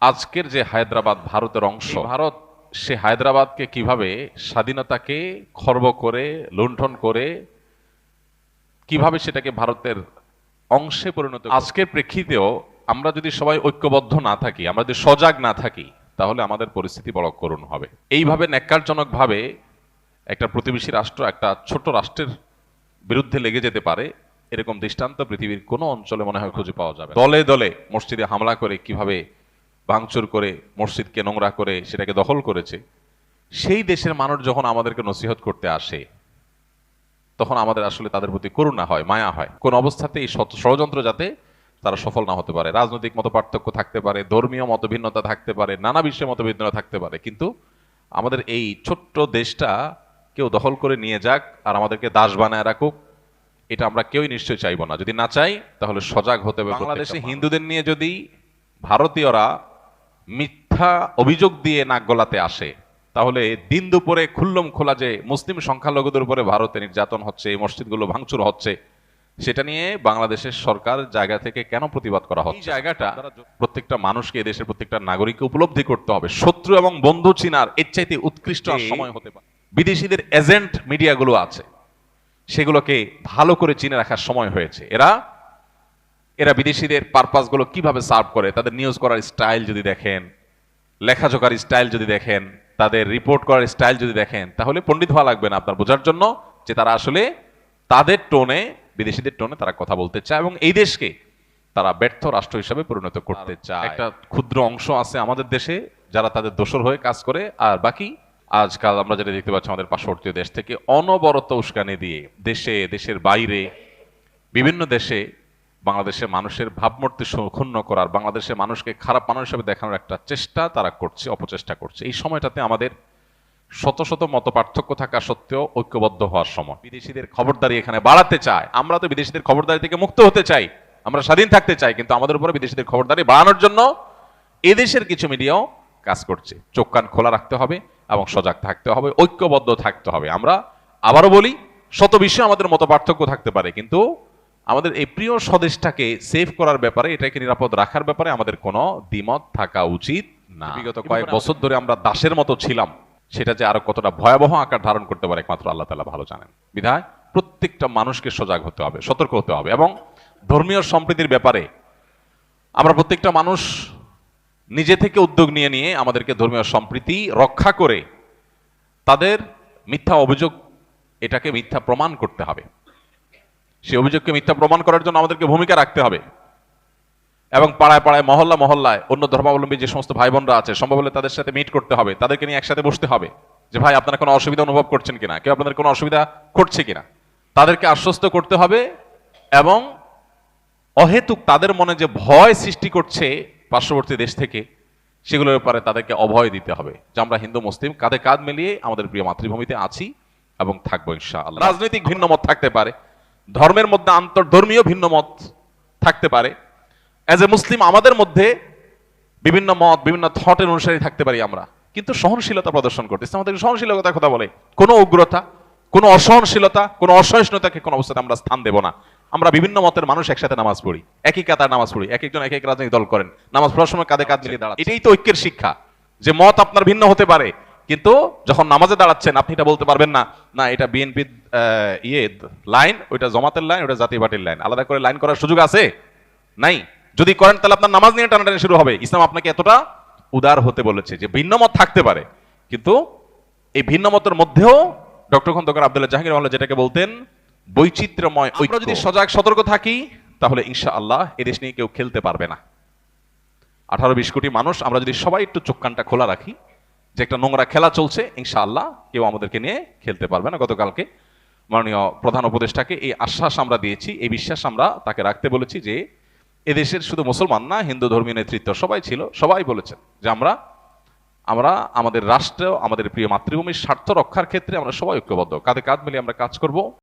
আজকের যে হায়দ্রাবাদ ভারতের অংশ ভারত সে হায়দ্রাবাদকে কীভাবে স্বাধীনতাকে খর্ব করে লুণ্ঠন করে কীভাবে সেটাকে ভারতের অংশে পরিণত আজকের প্রেক্ষিতেও আমরা যদি সবাই ঐক্যবদ্ধ না থাকি আমরা যদি সজাগ না থাকি তাহলে আমাদের পরিস্থিতি বড় করুণ হবে। এইভাবে ন্যাক্কারজনকভাবে একটা প্রতিবেশী রাষ্ট্র একটা ছোট রাষ্ট্রের বিরুদ্ধে লেগে যেতে পারে এরকম দৃষ্টান্ত পৃথিবীর কোনো অঞ্চলে মনে হয় খুঁজে পাওয়া যাবে দলে দলে মসজিদে হামলা করে কীভাবে ভাঙচুর করে মসজিদকে নোংরা করে সেটাকে দখল করেছে। সেই দেশের মানুষ যখন আমাদেরকে নসিহত করতে আসে তখন আমাদের আসলে তাদের প্রতি করুণা হয় মায়া হয়। কোন অবস্থাতে এই ষড়যন্ত্র যাতে তারা সফল না হতে পারে। রাজনৈতিক মত পার্থক্য থাকতে পারে ধর্মীয় মতভিন্নতা থাকতে পারে নানা বিষয়ে মতভিন্নতা থাকতে পারে কিন্তু আমাদের এই ছোট্ট দেশটা কেউ দখল করে নিয়ে যাক আর আমাদেরকে দাস বানায় রাখুক এটা আমরা কেউই নিশ্চয়ই চাইব না। যদি না চাই তাহলে সজাগ হতে হবে বাংলাদেশে হিন্দুদের নিয়ে যদি ভারতীয়রা মিথ্যা অভিযোগ দিয়ে নাক গলাতে আসে তাহলে দিন দুপুরে খুল্লম খোলা যে মুসলিম সংখ্যালঘুদের উপরে ভারতে নির্যাতন হচ্ছে এই মসজিদগুলো ভাঙচুর হচ্ছে সেটা নিয়ে বাংলাদেশের সরকার জায়গা থেকে কেন প্রতিবাদ করা হচ্ছে? জায়গাটা প্রত্যেকটা মানুষকে দেশের প্রত্যেকটা নাগরিককে উপলব্ধি করতে হবে। শত্রু এবং বন্ধু চিনার এর চাইতে উৎকৃষ্ট সময় হতে পারে। বিদেশিদের এজেন্ট মিডিয়াগুলো আছে সেগুলোকে ভালো করে চিনে রাখার সময় হয়েছে। এরা এরা বিদেশিদের পারপাসগুলো কীভাবে সার্ভ করে? তাদের নিউজ করার স্টাইল যদি দেখেন লেখাজোকার স্টাইল যদি দেখেন তাদের রিপোর্ট করার স্টাইল যদি দেখেন তাহলে পণ্ডিত হওয়া লাগবে না আপনার বোঝার জন্য যে তারা আসলে তাদের টোনে বিদেশিদের টোনে তারা কথা বলতে চায় এবং এই দেশকে তারা ব্যর্থ রাষ্ট্র হিসেবে পরিণত করতে চায়। একটা ক্ষুদ্র অংশ আছে আমাদের দেশে যারা তাদের দোষর হয়ে কাজ করে আর বাকি আজকাল আমরা যেটা দেখতে পাচ্ছি আমাদের পার্শ্ববর্তী দেশ থেকে অনবরত উস্কানি দিয়ে দেশে দেশের বাইরে বিভিন্ন দেশে বাংলাদেশের মানুষের ভাবমূর্তি ক্ষুণ্ণ করার, বাংলাদেশের মানুষকে খারাপ মানুষ হিসেবে দেখানোর একটা চেষ্টা তারা করছে, অপচেষ্টা করছে। এই সময়টাতে আমাদের শত শত মত পার্থক্য থাকা সত্ত্বেও ঐক্যবদ্ধ হওয়ার সময়। বিদেশিদের খবরদারি এখানে বাড়াতে চায়। আমরা তো বিদেশিদের খবরদারি থেকে মুক্ত হতে চাই। আমরা স্বাধীন থাকতে চাই, কিন্তু আমাদের উপরে বিদেশিদের খবরদারি বাড়ানোর জন্য এদেশের কিছু মিডিয়াও কাজ করছে। চোখ কান খোলা রাখতে হবে এবং সজাগ থাকতে হবে, ঐক্যবদ্ধ থাকতে হবে। আমরা আবারও বলি, শত বিষয়ে আমাদের মত পার্থক্য থাকতে পারে, কিন্তু আমাদের এই প্রিয় স্বদেশটাকে সেভ করার ব্যাপারে এটাকে নিরাপদ রাখার ব্যাপারে আমাদের কোনো দ্বিমত থাকা উচিত না। বিগত কয়েক বছর ধরে আমরা দাসের মতো ছিলাম সেটা যে আরও কতটা ভয়াবহ আকার ধারণ করতে পারে একমাত্র আল্লাহ তালা ভালো জানেন। বিধায় প্রত্যেকটা মানুষকে সজাগ হতে হবে সতর্ক হতে হবে এবং ধর্মীয় সম্প্রীতির ব্যাপারে আমরা প্রত্যেকটা মানুষ নিজে থেকে উদ্যোগ নিয়ে নিয়ে আমাদেরকে ধর্মীয় সম্প্রীতি রক্ষা করে তাদের মিথ্যা অভিযোগ এটাকে মিথ্যা প্রমাণ করতে হবে। সেই অভিযোগকে মিথ্যা প্রমাণ করার জন্য আমাদেরকে ভূমিকা রাখতে হবে। এবং পাড়ায় পাড়ায়, মহল্লা মহল্লায় অন্য ধর্মাবলম্বী যে সমস্ত ভাই বোনরা আছে, সম্ভব হলে তাদের সাথে মিট করতে হবে। তাদেরকে নিয়ে একসাথে বসতে হবে যে, ভাই, আপনারা কোনো অসুবিধা অনুভব করছেন কিনা? কেউ আপনাদের কোনো অসুবিধা করছে কিনা? তাদেরকে আশ্বস্ত করতে হবে এবং অহেতুক তাদের মনে যে ভয় সৃষ্টি করছে পার্শ্ববর্তী দেশ থেকে, সেগুলোর ব্যাপারে তাদেরকে অভয় দিতে হবে যে, আমরা হিন্দু, মুসলিম, কাঁধে কাঁধ মিলিয়ে আমাদের প্রিয় মাতৃভূমিতে আছি এবং থাকব ইনশাআল্লাহ। রাজনৈতিক ভিন্ন মত থাকতে পারে ধর্মের মধ্যে আন্তর্ধর্মীয় ভিন্ন মত থাকতে পারে। অ্যাজ এ মুসলিম আমাদের মধ্যে বিভিন্ন মত, বিভিন্ন থটের অনুসারী থাকতে পারি আমরা। কিন্তু সহনশীলতা প্রদর্শন করতে আমাদের সহনশীলতার কথা বলে। কোনো উগ্রতা, কোনো অসহনশীলতা, কোনো অসহিষ্ণুতাকে কোনো অবস্থাতে আমরা স্থান দেব না। আমরা বিভিন্ন মতের মানুষ একসাথে নামাজ পড়ি। একই কাতার নামাজ পড়ি। এক একজন এক এক রাজনৈতিক দল করেন। নামাজ পড়ার সময় কাঁধে কাঁধ মিলিয়ে দাঁড়ান এটাই তো ঐক্যের শিক্ষা। যে মত আপনার ভিন্ন হতে পারে। কিন্তু যখন নামাজে দাঁড়াচ্ছেন আপনি এটা বলতে পারবেন না না এটা বিএনপি ইয়ে লাইন ওইটা জমাতের লাইন ওইটা জাতীয় পার্টির লাইন। আলাদা করে লাইন করার সুযোগ আছে? নাই? যদি করেন তাহলে আপনার নামাজ নিয়ে টানাটানি শুরু হবে। ইসলাম আপনাকে এতটা উদার হতে বলেছে যে ভিন্ন মত থাকতে পারে। কিন্তু এই ভিন্ন মতের মধ্যেও ডক্টর খন্দকার আব্দুল্লাহ জাহাঙ্গীর মহল্লা যেটাকে বলতেন বৈচিত্র্যময় আমরা যদি সজাগ সতর্ক থাকি তাহলে ইনশা আল্লাহ এদেশ নিয়ে কেউ খেলতে পারবে না। আঠারো বিশ কোটি মানুষ আমরা যদি সবাই একটু চোখ কানটা খোলা রাখি যে একটা নোংরা খেলা চলছে, ইনশাআল্লাহ কেউ আমাদেরকে নিয়ে খেলতে পারবে না। গতকালকে মাননীয় প্রধান উপদেষ্টাকে এই আশ্বাস আমরা দিয়েছি, এই বিশ্বাস আমরা তাকে রাখতে বলেছি যে, এদেশের শুধু মুসলমান না, হিন্দু ধর্মীয় নেতৃত্ব সবাই ছিল, সবাই বলেছেন যে আমরা আমরা আমাদের রাষ্ট্র, আমাদের প্রিয় মাতৃভূমির স্বার্থ রক্ষার ক্ষেত্রে আমরা সবাই ঐক্যবদ্ধ। কাঁধে কাঁধ মিলিয়ে আমরা কাজ করব।